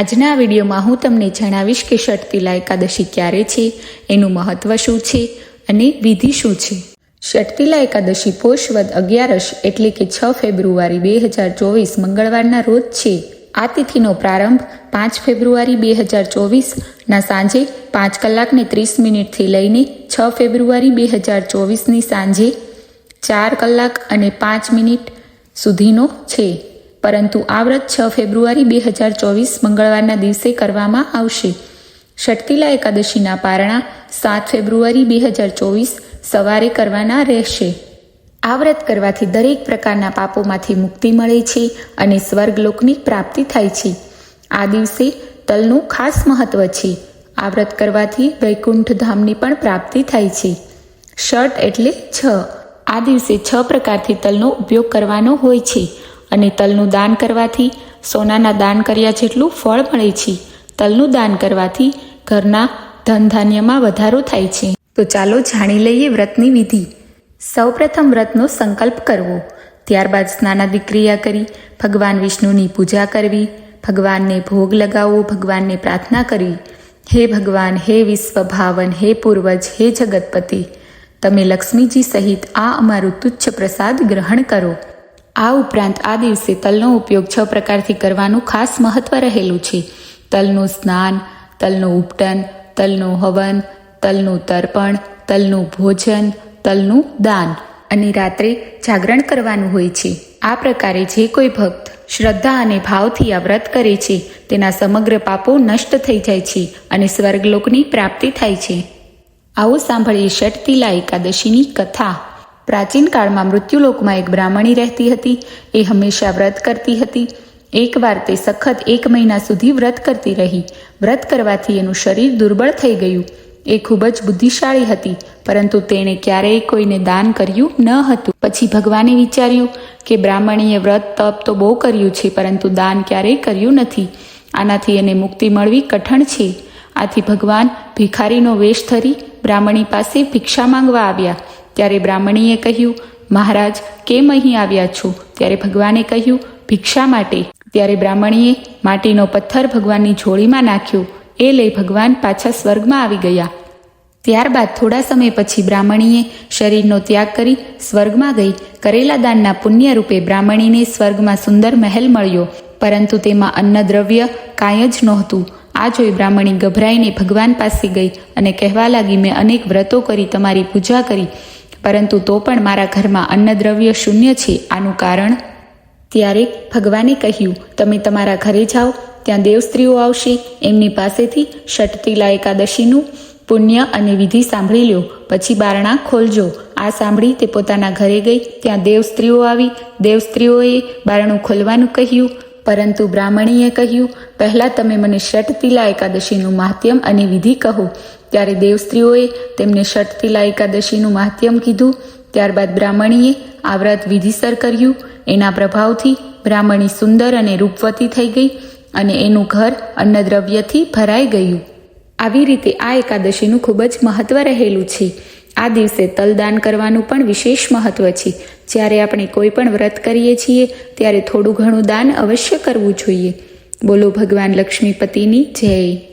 આજના વિડીયોમાં હું તમને જણાવીશ કે ષટતિલા એકાદશી ક્યારે છે, એનું મહત્વ શું છે અને વિધિ શું છે. ષટતિલા એકાદશી પોષવદ અગિયારસ એટલે કે છ ફેબ્રુઆરી બે હજાર ચોવીસ મંગળવારના રોજ છે. આ તિથિનો પ્રારંભ પાંચ ફેબ્રુઆરી બે હજાર ચોવીસના સાંજે પાંચ કલાકને ત્રીસ મિનિટથી લઈને છ ફેબ્રુઆરી બે હજાર ચોવીસની સાંજે ચાર કલાક અને પાંચ મિનિટ સુધીનો છે. પરંતુ આ વ્રત છ ફેબ્રુઆરી બે હજાર ચોવીસ મંગળવારના દિવસે કરવામાં આવશે. ષટતિલા એકાદશીના પારણા સાત ફેબ્રુઆરી બે હજાર ચોવીસ સવારે કરવાના રહેશે. આ વ્રત કરવાથી દરેક પ્રકારના પાપોમાંથી મુક્તિ મળે છે અને સ્વર્ગલોકની પ્રાપ્તિ થાય છે. આ દિવસે તલનું ખાસ મહત્વ છે. આ વ્રત કરવાથી વૈકુંઠ ધામની પણ પ્રાપ્તિ થાય છે. ષટ એટલે છ. આ દિવસે છ પ્રકારથી તલનો ઉપયોગ કરવાનો હોય છે. અને તલનું દાન કરવાથી સોનાના દાન કર્યા જેટલું ફળ મળે છે. તલનું દાન કરવાથી ઘરના ધન ધાન્યમાં વધારો થાય છે. તો ચાલો જાણી લઈએ વ્રતની વિધિ. સૌપ્રથમ વ્રતનો સંકલ્પ કરવો. ત્યારબાદ સ્નાનાદિ ક્રિયા કરી, ભગવાન વિષ્ણુની પૂજા કરવી, ભગવાનને ભોગ લગાવવો, ભગવાનને પ્રાર્થના કરવી. હે ભગવાન, હે વિશ્વભાવન હે પૂર્વજ, હે જગતપતિ. તમે લક્ષ્મીજી સહિત આ અમારું તુચ્છ પ્રસાદ ગ્રહણ કરો. આ ઉપરાંત આ દિવસે તલનો ઉપયોગ છ પ્રકારથી કરવાનું ખાસ મહત્વ રહેલું છે. તલનું સ્નાન, તલનું ઉપટન, તલનું હવન, તલનું તર્પણ, તલનું ભોજન, તલનું દાન અને રાત્રે જાગરણ કરવાનું હોય છે. આ પ્રકારે જે કોઈ ભક્ત શ્રદ્ધા અને ભાવથી આ વ્રત કરે છે, તેના સમગ્ર પાપો નષ્ટ થઈ જાય છે અને સ્વર્ગલોકની પ્રાપ્તિ થાય છે. આવું સાંભળીએ ષટતિલા એકાદશીની કથા. પ્રાચીન કાળમાં મૃત્યુલોકમાં એક બ્રાહ્મણી રહેતી હતી. એ હંમેશા વ્રત કરતી હતી. એકવાર તે સખત એક મહિના સુધી વ્રત કરતી રહી. વ્રત કરવાથી એનું શરીર દુર્બળ થઈ ગયું. એ ખૂબ જ બુદ્ધિશાળી હતી, પરંતુ તેણે ક્યારેય કોઈને દાન કર્યું ન હતું. પછી ભગવાને વિચાર્યું કે બ્રાહ્મણીએ વ્રત, તપ તો બહુ કર્યું છે, પરંતુ દાન ક્યારેય કર્યું નથી. આનાથી એને મુક્તિ મળવી કઠણ છે. આથી ભગવાન ભિખારીનો વેશ ધરી બ્રાહ્મણી પાસે ભિક્ષા માંગવા આવ્યા. ત્યારે બ્રાહ્મણીએ કહ્યું, મહારાજ, કેમ અહીં આવ્યા છો? ત્યારે ભગવાને કહ્યું, ભિક્ષા માટે. ત્યારે બ્રાહ્મણીએ માટીનો પથ્થર ભગવાનની જોડીમાં નાખ્યો. એ લઈ ભગવાન પાછા સ્વર્ગમાં આવી ગયા. ત્યારબાદ થોડા સમય પછી બ્રાહ્મણીએ શરીરનો ત્યાગ કરી સ્વર્ગમાં ગઈ. કરેલા દાનના પુણ્ય રૂપે બ્રાહ્મણીને સ્વર્ગમાં સુંદર મહેલ મળ્યો. પરંતુ તેમાં અન્નદ્રવ્ય કાંઈ જ નહોતું. આ જોઈ બ્રાહ્મણી ગભરાઈને ભગવાન પાસે ગઈ અને કહેવા લાગી, મેં અનેક વ્રતો કરી, તમારી પૂજા કરી. પરંતુ તો પણ મારા ઘરમાં અન્નદ્રવ્ય શૂન્ય છે. આનું કારણ? ત્યારે ભગવાને કહ્યું, તમે તમારા ઘરે જાઓ, ત્યાં દેવસ્ત્રીઓ આવશે. એમની પાસેથી ષટતિલા એકાદશીનું પુણ્ય અને વિધિ સાંભળી લ્યો પછી બારણા ખોલજો. આ સાંભળી તે પોતાના ઘરે ગઈ. ત્યાં દેવ સ્ત્રીઓ આવી. દેવ સ્ત્રીઓએ બારણું ખોલવાનું કહ્યું. પરંતુ બ્રાહ્મણીએ કહ્યું, પહેલાં તમે મને ષટતિલા એકાદશીનું મહાત્યમ અને વિધિ કહો. ત્યારે દેવસ્ત્રીઓએ તેમને ષટતિલા એકાદશીનું મહાત્યમ કીધું. ત્યારબાદ બ્રાહ્મણીએ આ વ્રત વિધિસર કર્યું. એના પ્રભાવથી બ્રાહ્મણી સુંદર અને રૂપવતી થઈ ગઈ અને એનું ઘર અન્નદ્રવ્યથી ભરાઈ ગયું. આવી રીતે આ એકાદશીનું ખૂબ જ મહત્વ રહેલું છે. આ દિવસે તલદાન કરવાનું પણ વિશેષ મહત્વ છે. જ્યારે આપણે કોઈ પણ વ્રત કરીએ છીએ, ત્યારે થોડું ઘણું દાન અવશ્ય કરવું જોઈએ. બોલો ભગવાન લક્ષ્મીપતિની જય.